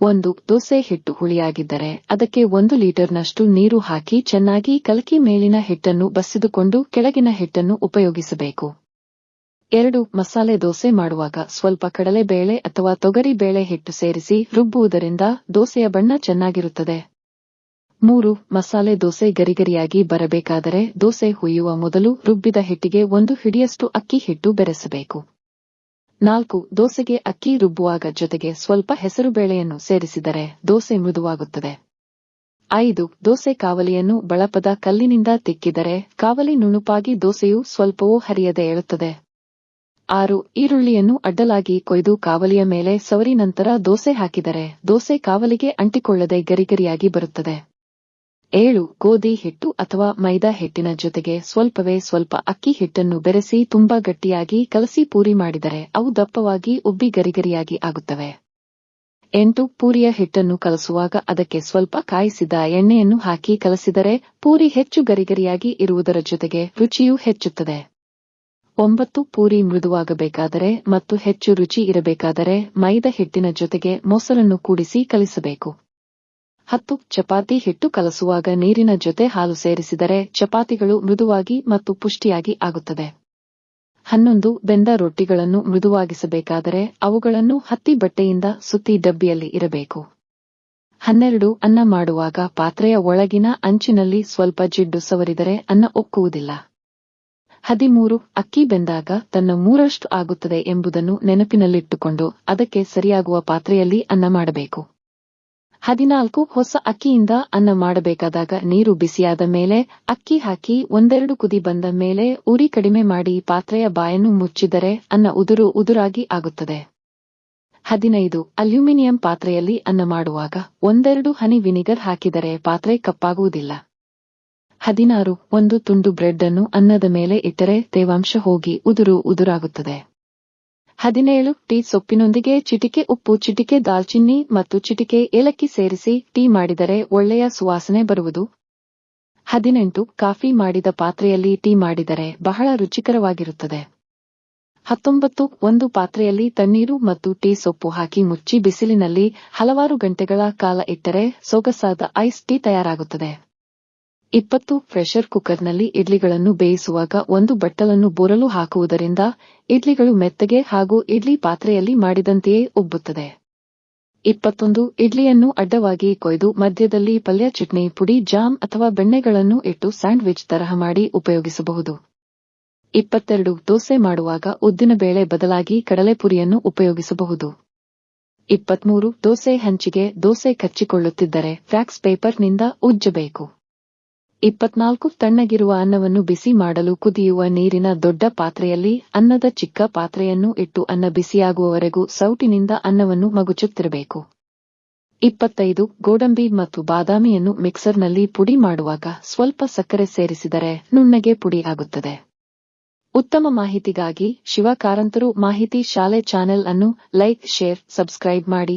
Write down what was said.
ಒಂದು ದೋಸೆ ಹಿಟ್ಟು ಹುಳಿಯಾಗಿದ್ದರೆ ಅದಕ್ಕೆ ಒಂದು ಲೀಟರ್ನಷ್ಟು ನೀರು ಹಾಕಿ ಚೆನ್ನಾಗಿ ಕಲಕಿ ಮೇಲಿನ ಹಿಟ್ಟನ್ನು ಬಸಿದುಕೊಂಡು ಕೆಳಗಿನ ಹಿಟ್ಟನ್ನು ಉಪಯೋಗಿಸಬೇಕು. ಎರಡು, ಮಸಾಲೆ ದೋಸೆ ಮಾಡುವಾಗ ಸ್ವಲ್ಪ ಕಡಲೆಬೇಳೆ ಅಥವಾ ತೊಗರಿ ಬೇಳೆ ಹಿಟ್ಟು ಸೇರಿಸಿ ರುಬ್ಬುವುದರಿಂದ ದೋಸೆಯ ಬಣ್ಣ ಚೆನ್ನಾಗಿರುತ್ತದೆ. ಮೂರು, ಮಸಾಲೆ ದೋಸೆ ಗರಿಗರಿಯಾಗಿ ಬರಬೇಕಾದರೆ ದೋಸೆ ಹುಯ್ಯುವ ಮೊದಲು ರುಬ್ಬಿದ ಹಿಟ್ಟಿಗೆ ಒಂದು ಹಿಡಿಯಷ್ಟು ಅಕ್ಕಿ ಹಿಟ್ಟು ಬೆರೆಸಬೇಕು. ನಾಲ್ಕು, ದೋಸೆಗೆ ಅಕ್ಕಿ ರುಬ್ಬುವಾಗ ಜೊತೆಗೆ ಸ್ವಲ್ಪ ಹೆಸರುಬೇಳೆಯನ್ನು ಸೇರಿಸಿದರೆ ದೋಸೆ ಮೃದುವಾಗುತ್ತದೆ. ಐದು, ದೋಸೆ ಕಾವಲಿಯನ್ನು ಬಳಪದ ಕಲ್ಲಿನಿಂದ ತಿಕ್ಕಿದರೆ ಕಾವಲಿ ನುಣುಪಾಗಿ ದೋಸೆಯು ಸ್ವಲ್ಪವೂ ಹರಿಯದೆ ಏಳುತ್ತದೆ. ಆರು, ಈರುಳ್ಳಿಯನ್ನು ಅಡ್ಡಲಾಗಿ ಕೊಯ್ದು ಕಾವಲಿಯ ಮೇಲೆ ಸವರಿ ನಂತರ ದೋಸೆ ಹಾಕಿದರೆ ದೋಸೆ ಕಾವಲಿಗೆ ಅಂಟಿಕೊಳ್ಳದೆ ಗರಿಗರಿಯಾಗಿ ಬರುತ್ತದೆ. ಏಳು, ಗೋಧಿ ಹಿಟ್ಟು ಅಥವಾ ಮೈದಾ ಹಿಟ್ಟಿನ ಜೊತೆಗೆ ಸ್ವಲ್ಪವೇ ಸ್ವಲ್ಪ ಅಕ್ಕಿ ಹಿಟ್ಟನ್ನು ಬೆರೆಸಿ ತುಂಬಾ ಗಟ್ಟಿಯಾಗಿ ಕಲಸಿ ಪೂರಿ ಮಾಡಿದರೆ ಅವು ದಪ್ಪವಾಗಿ ಉಬ್ಬಿ ಗರಿಗರಿಯಾಗಿ ಆಗುತ್ತವೆ. ಎಂಟು, ಪೂರಿಯ ಹಿಟ್ಟನ್ನು ಕಲಸುವಾಗ ಅದಕ್ಕೆ ಸ್ವಲ್ಪ ಕಾಯಿಸಿದ ಎಣ್ಣೆಯನ್ನು ಹಾಕಿ ಕಲಸಿದರೆ ಪೂರಿ ಹೆಚ್ಚು ಗರಿಗರಿಯಾಗಿ ಇರುವುದರ ಜೊತೆಗೆ ರುಚಿಯೂ ಹೆಚ್ಚುತ್ತದೆ. ಒಂಬತ್ತು, ಪೂರಿ ಮೃದುವಾಗಬೇಕಾದರೆ ಮತ್ತು ಹೆಚ್ಚು ರುಚಿ ಇರಬೇಕಾದರೆ ಮೈದಾ ಹಿಟ್ಟಿನ ಜೊತೆಗೆ ಮೊಸರನ್ನು ಕೂಡಿಸಿ ಕಲಿಸಬೇಕು. ಹತ್ತು ಚಪಾತಿ ಹಿಟ್ಟು ಕಲಸುವಾಗ ನೀರಿನ ಜೊತೆ ಹಾಲು ಸೇರಿಸಿದರೆ ಚಪಾತಿಗಳು ಮೃದುವಾಗಿ ಮತ್ತು ಪುಷ್ಟಿಯಾಗಿ ಆಗುತ್ತದೆ. ಹನ್ನೊಂದು, ಬೆಂದ ರೊಟ್ಟಿಗಳನ್ನು ಮೃದುವಾಗಿಸಬೇಕಾದರೆ ಅವುಗಳನ್ನು ಹತ್ತಿ ಬಟ್ಟೆಯಿಂದ ಸುತ್ತಿ ಡಬ್ಬಿಯಲ್ಲಿ ಇರಬೇಕು. ಹನ್ನೆರಡು, ಅನ್ನ ಮಾಡುವಾಗ ಪಾತ್ರೆಯ ಒಳಗಿನ ಅಂಚಿನಲ್ಲಿ ಸ್ವಲ್ಪ ಜಿಡ್ಡು ಸವರಿದರೆ ಅನ್ನ ಒಕ್ಕುವುದಿಲ್ಲ. ಹದಿಮೂರು, ಅಕ್ಕಿ ಬೆಂದಾಗ ತನ್ನ ಮೂರಷ್ಟು ಆಗುತ್ತದೆ ಎಂಬುದನ್ನು ನೆನಪಿನಲ್ಲಿಟ್ಟುಕೊಂಡು ಅದಕ್ಕೆ ಸರಿಯಾಗುವ ಪಾತ್ರೆಯಲ್ಲಿ ಅನ್ನ ಮಾಡಬೇಕು. ಹದಿನಾಲ್ಕು ಹೊಸ ಅಕ್ಕಿಯಿಂದ ಅನ್ನ ಮಾಡಬೇಕಾದಾಗ ನೀರು ಬಿಸಿಯಾದ ಮೇಲೆ ಅಕ್ಕಿ ಹಾಕಿ ಒಂದೆರಡು ಕುದಿ ಬಂದ ಮೇಲೆ ಉರಿ ಕಡಿಮೆ ಮಾಡಿ ಪಾತ್ರೆಯ ಬಾಯನ್ನು ಮುಚ್ಚಿದರೆ ಅನ್ನ ಉದುರು ಉದುರಾಗಿ ಆಗುತ್ತದೆ. ಹದಿನೈದು, ಅಲ್ಯೂಮಿನಿಯಂ ಪಾತ್ರೆಯಲ್ಲಿ ಅನ್ನ ಮಾಡುವಾಗ ಒಂದೆರಡು ಹನಿ ವಿನಿಗರ್ ಹಾಕಿದರೆ ಪಾತ್ರೆ ಕಪ್ಪಾಗುವುದಿಲ್ಲ. ಹದಿನಾರು, ಒಂದು ತುಂಡು ಬ್ರೆಡ್ ಅನ್ನು ಅನ್ನದ ಮೇಲೆ ಇಟ್ಟರೆ ತೇವಾಂಶ ಹೋಗಿ ಉದುರು ಉದುರಾಗುತ್ತದೆ. ಹದಿನೇಳು, ಟೀ ಸೊಪ್ಪಿನೊಂದಿಗೆ ಚಿಟಿಕೆ ಉಪ್ಪು, ಚಿಟಿಕೆ ದಾಲ್ಚಿನ್ನಿ ಮತ್ತು ಚಿಟಿಕೆ ಏಲಕ್ಕಿ ಸೇರಿಸಿ ಟೀ ಮಾಡಿದರೆ ಒಳ್ಳೆಯ ಸುವಾಸನೆ ಬರುವುದು. ಹದಿನೆಂಟು, ಕಾಫಿ ಮಾಡಿದ ಪಾತ್ರೆಯಲ್ಲಿ ಟೀ ಮಾಡಿದರೆ ಬಹಳ ರುಚಿಕರವಾಗಿರುತ್ತದೆ. ಹತ್ತೊಂಬತ್ತು, ಒಂದು ಪಾತ್ರೆಯಲ್ಲಿ ತಣ್ಣೀರು ಮತ್ತು ಟೀ ಸೊಪ್ಪು ಹಾಕಿ ಮುಚ್ಚಿ ಬಿಸಿಲಿನಲ್ಲಿ ಹಲವಾರು ಗಂಟೆಗಳ ಕಾಲ ಇಟ್ಟರೆ ಸೊಗಸಾದ ಐಸ್ ಟೀ ತಯಾರಾಗುತ್ತದೆ. ಇಪ್ಪತ್ತು ಪ್ರೆಷರ್ ಕುಕ್ಕರ್ನಲ್ಲಿ ಇಡ್ಲಿಗಳನ್ನು ಬೇಯಿಸುವಾಗ ಒಂದು ಬಟ್ಟಲನ್ನು ಬೋರಲು ಹಾಕುವುದರಿಂದ ಇಡ್ಲಿಗಳು ಮೆತ್ತಗೆ ಹಾಗೂ ಇಡ್ಲಿ ಪಾತ್ರೆಯಲ್ಲಿ ಮಾಡಿದಂತೆಯೇ ಉಬ್ಬುತ್ತದೆ. ಇಪ್ಪತ್ತೊಂದು, ಇಡ್ಲಿಯನ್ನು ಅಡ್ಡವಾಗಿ ಕೊಯ್ದು ಮಧ್ಯದಲ್ಲಿ ಪಲ್ಯ ಚಟ್ನಿ, ಪುಡಿ, ಜಾಮ್ ಅಥವಾ ಬೆಣ್ಣೆಗಳನ್ನು ಇಟ್ಟು ಸ್ಯಾಂಡ್ವಿಚ್ ತರಹ ಮಾಡಿ ಉಪಯೋಗಿಸಬಹುದು. ಇಪ್ಪತ್ತೆರಡು, ದೋಸೆ ಮಾಡುವಾಗ ಉದ್ದಿನಬೇಳೆ ಬದಲಾಗಿ ಕಡಲೆಪುರಿಯನ್ನು ಉಪಯೋಗಿಸಬಹುದು. ಇಪ್ಪತ್ಮೂರು, ದೋಸೆ ಹಂಚಿಗೆ ದೋಸೆ ಕಚ್ಚಿಕೊಳ್ಳುತ್ತಿದ್ದರೆ ಫ್ಯಾಕ್ಸ್ ಪೇಪರ್ನಿಂದ ಉಜ್ಜಬೇಕು. ಇಪ್ಪತ್ನಾಲ್ಕು ತಣ್ಣಗಿರುವ ಅನ್ನವನ್ನು ಬಿಸಿ ಮಾಡಲು ಕುದಿಯುವ ನೀರಿನ ದೊಡ್ಡ ಪಾತ್ರೆಯಲ್ಲಿ ಅನ್ನದ ಚಿಕ್ಕ ಪಾತ್ರೆಯನ್ನು ಇಟ್ಟು ಅನ್ನ ಬಿಸಿಯಾಗುವವರೆಗೂ ಸೌಟಿನಿಂದ ಅನ್ನವನ್ನು ಮಗುಚುತ್ತಿರಬೇಕು. ಇಪ್ಪತ್ತೈದು, ಗೋಡಂಬಿ ಮತ್ತು ಬಾದಾಮಿಯನ್ನು ಮಿಕ್ಸರ್ನಲ್ಲಿ ಪುಡಿ ಮಾಡುವಾಗ ಸ್ವಲ್ಪ ಸಕ್ಕರೆ ಸೇರಿಸಿದರೆ ನುಣ್ಣಗೆ ಪುಡಿ ಆಗುತ್ತದೆ. ಉತ್ತಮ ಮಾಹಿತಿಗಾಗಿ ಶಿವಕಾರಂತರು ಮಾಹಿತಿ ಶಾಲೆ ಚಾನೆಲ್ ಅನ್ನು ಲೈಕ್, ಶೇರ್, ಸಬ್ಸ್ಕ್ರೈಬ್ ಮಾಡಿ